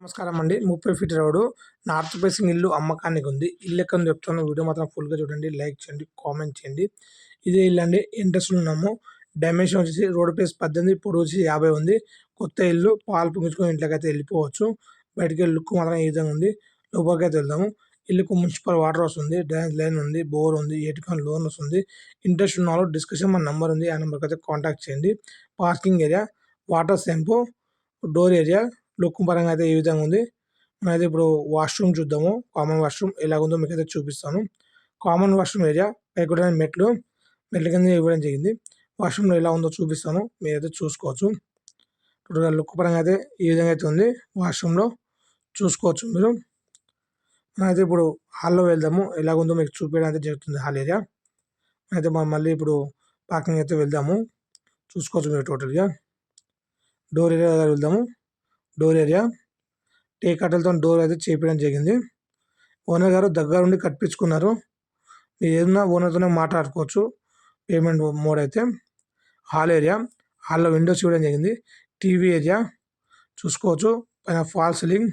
నమస్కారం అండి. ముప్పై ఫీట్ రోడ్డు నార్త్ ఫేసింగ్ ఇల్లు అమ్మకానికి ఉంది. ఇల్లు ఎక్కడ చెప్తాను. వీడియో మాత్రం ఫుల్గా చూడండి. లైక్ చేయండి కామెంట్ చేయండి. ఇదే ఇల్లు అండి. ఇంట్రెస్ట్ ఉన్నాము డైమెన్షన్ వచ్చేసి రోడ్ ప్లేస్ పద్దెనిమిది పొడవు వచ్చి యాభై ఉంది. కొత్త ఇల్లు పాలు పుంజుకొని ఇంట్లోకి అయితే వెళ్ళిపోవచ్చు. బయటికి వెళ్ళి లుక్ మాత్రం ఈ విధంగా ఉంది. లోపలికి అయితే వెళ్దాము. ఇల్లుకు మున్సిపల్ వాటర్ వస్తుంది డ్రైనేజ్ లైన్ ఉంది. బోర్ ఉంది. ఏటీఎం లోన్ వస్తుంది. ఇంట్రెస్ట్ ఉన్న వాళ్ళు డిస్కషన్ మన నెంబర్ ఉంది. ఆ నెంబర్కి అయితే కాంటాక్ట్ చేయండి. Parking area water sump door area look పరంగా అయితే ఈ విధంగా ఉంది. మనమైతే ఇప్పుడు వాష్రూమ్ చూద్దాము. కామన్ వాష్రూమ్ ఎలాగుందో మీకు అయితే చూపిస్తాను. కామన్ వాష్రూమ్ ఏరియా పైకి మెట్లు మెట్ల కింద ఇవ్వడం జరిగింది. వాష్రూమ్లో ఎలా ఉందో చూపిస్తాను. మీరైతే చూసుకోవచ్చు. టోటల్గా లుక్ పరంగా అయితే ఈ విధంగా అయితే ఉంది. వాష్రూమ్లో చూసుకోవచ్చు మీరు. మనైతే ఇప్పుడు హాల్లో వెళ్దాము. ఎలాగుందో మీకు చూపించడం అయితే జరుగుతుంది హాల్ ఏరియా. అయితే మనం మళ్ళీ ఇప్పుడు పార్కింగ్ అయితే వెళ్దాము. చూసుకోవచ్చు మీరు టోటల్గా. డోర్ ఏరియా దగ్గర వెళ్దాము. Door area. టే కట్టెలతో డోర్ అయితే చేపించడం జరిగింది. ఓనర్ గారు దగ్గరుండి కట్టించుకున్నారు. మీరు ఏదన్నా ఓనర్తోనే మాట్లాడుకోవచ్చు. పేమెంట్ మోడ్ అయితే. Hall area. హాల్లో విండోస్ ఇవ్వడం జరిగింది. TV area. చూసుకోవచ్చు. పైన ఫాల్ సీలింగ్.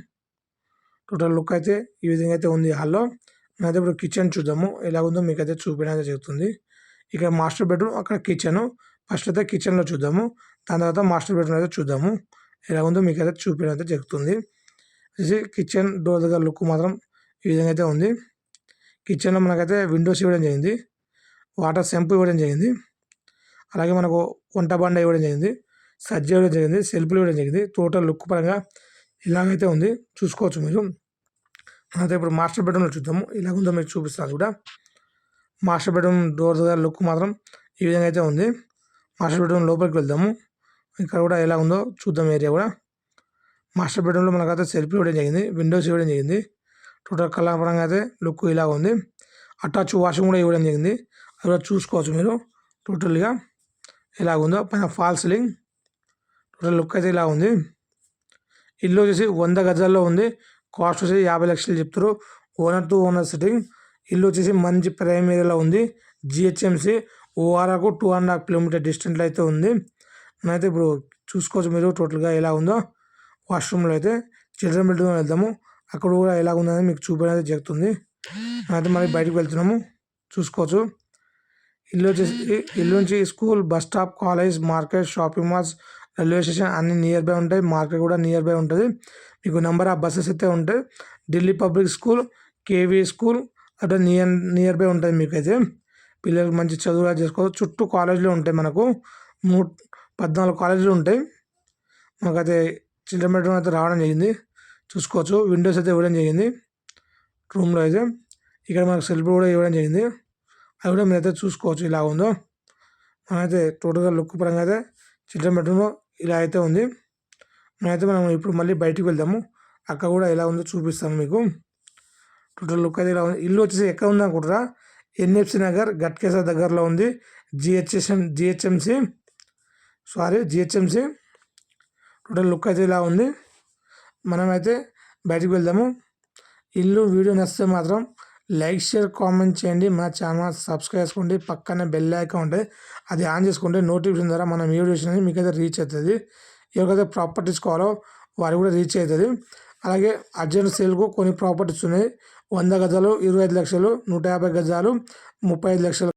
టోటల్ లుక్ అయితే ఈ విధంగా అయితే ఉంది హాల్లో. అయితే ఇప్పుడు కిచెన్ చూద్దాము. ఎలా ఉందో మీకు అయితే చూపించడం జరుగుతుంది. ఇక్కడ మాస్టర్ బెడ్రూమ్ అక్కడ కిచెను. ఫస్ట్ అయితే కిచెన్లో చూద్దాము. దాని తర్వాత మాస్టర్ బెడ్రూమ్ అయితే చూద్దాము. ఎలా ఉందో మీకు అయితే చూపించడం అయితే జరుగుతుంది కిచెన్ డోర్ దగ్గర లుక్ మాత్రం ఈ విధంగా అయితే ఉంది. కిచెన్లో మనకైతే విండోస్ ఇవ్వడం జరిగింది. వాటర్ సెంపు ఇవ్వడం జరిగింది. అలాగే మనకు వంట బండ ఇవ్వడం జరిగింది. సజ్జ ఇవ్వడం జరిగింది. సెల్ఫ్లు ఇవ్వడం జరిగింది. టోటల్ లుక్ పరంగా ఇలాగైతే ఉంది. చూసుకోవచ్చు మీరు. అయితే ఇప్పుడు మాస్టర్ బెడ్రూమ్లో చూద్దాము. ఇలాగుందో మీరు చూపిస్తాను కూడా మాస్టర్ బెడ్రూమ్ డోర్ దగ్గర లుక్ మాత్రం ఈ విధంగా అయితే ఉంది. మాస్టర్ బెడ్రూమ్ లోపలికి వెళ్దాము. ఇక్కడ కూడా ఎలా ఉందో చూద్దాం ఏరియా కూడా. మాస్టర్ బెడ్రూమ్లో మనకైతే సెల్ఫీ ఇవ్వడం జరిగింది విండోస్ ఇవ్వడం జరిగింది. టోటల్ కళాపరంగా అయితే లుక్ ఇలా ఉంది. అటాచ్ వాషింగ్ కూడా ఇవ్వడం జరిగింది. అది కూడా చూసుకోవచ్చు మీరు టోటల్గా ఎలా ఉందో పైన ఫాల్ సీలింగ్ టోటల్ లుక్ అయితే ఇలా ఉంది. ఇల్లు వచ్చేసి వంద గజాల్లో ఉంది. కాస్ట్ వచ్చేసి యాభై లక్షలు చెప్తారు ఓనర్ టు ఓనర్ సిట్టింగ్ ఇల్లు వచ్చేసి మంచి ప్రైమ్ ఏరియాలో ఉంది. జిహెచ్ఎంసి ఓఆర్ఆర్కు టూ అండ్ హాఫ్ కిలోమీటర్ డిస్టెంట్లో అయితే ఉంది. అయితే ఇప్పుడు చూసుకోవచ్చు మీరు టోటల్గా ఎలా ఉందో. వాష్రూమ్లో అయితే చిల్డ్రన్ బెడ్రూమ్ వెళ్తాము అక్కడ కూడా ఎలా ఉందని మీకు చూపించడం జరుగుతుంది. అయితే మరి బయటకు వెళ్తున్నాము. చూసుకోవచ్చు. ఇల్లు వచ్చేసి ఇల్లు నుంచి school bus stop college market shopping malls railway station అన్ని నియర్ బై ఉంటాయి. మార్కెట్ కూడా నియర్ బై ఉంటుంది. మీకు నెంబర్ ఆఫ్ బస్సెస్ అయితే ఉంటాయి. Delhi public school KV school అట్లా నియర్ నియర్ బై ఉంటుంది మీకు అయితే పిల్లలకు మంచి చదువులా చేసుకోవచ్చు. చుట్టూ కాలేజీలు ఉంటాయి మనకు. మూ పద్నాలుగు కాలేజీలు ఉంటాయి. మాకైతే చిల్డ్రన్ బెడ్రూమ్ అయితే రావడం జరిగింది. చూసుకోవచ్చు. విండోస్ అయితే ఇవ్వడం జరిగింది. రూమ్లో అయితే ఇక్కడ మనకు సెల్ఫ్ కూడా ఇవ్వడం జరిగింది. అది కూడా మీరైతే చూసుకోవచ్చు ఇలా ఉందో. మనమైతే టోటల్గా లుక్ పరంగా అయితే చిల్డ్రన్ బెడ్రూమ్లో ఇలా అయితే ఉంది. మనమైతే మనం ఇప్పుడు మళ్ళీ బయటికి వెళ్దాము. అక్కడ కూడా ఎలా ఉందో చూపిస్తాను మీకు. టోటల్ లుక్ అయితే ఇలా ఉంది. ఇల్లు వచ్చేసి ఎక్కడ ఉందనుకుంటారా ఎన్ఎఫ్సి నగర్ గట్కేసా దగ్గరలో ఉంది. GHSM GHMC sorry GHMC. Total look అయితే ఇలా ఉంది. మనమైతే బయటికి వెళ్దాము. ఇల్లు వీడియో నచ్చితే మాత్రం లైక్ షేర్ కామెంట్ చేయండి. మన ఛానల్ సబ్స్క్రైబ్ చేసుకోండి. పక్కనే బెల్ ఐకాన్ ఉంటుంది అది ఆన్ చేసుకుంటే నోటిఫికేషన్ ద్వారా మనం వీడియోస్ అనేది మీకైతే రీచ్ అవుతుంది. ఎవరికైతే ప్రాపర్టీస్ కావాలో వారు కూడా రీచ్ అవుతుంది. అలాగే అర్జెంట్ సేల్కు కొన్ని ప్రాపర్టీస్ ఉన్నాయి. వంద గజాలు ఇరవై ఐదు లక్షలు నూట యాభై గజాలు ముప్పై ఐదు లక్షలు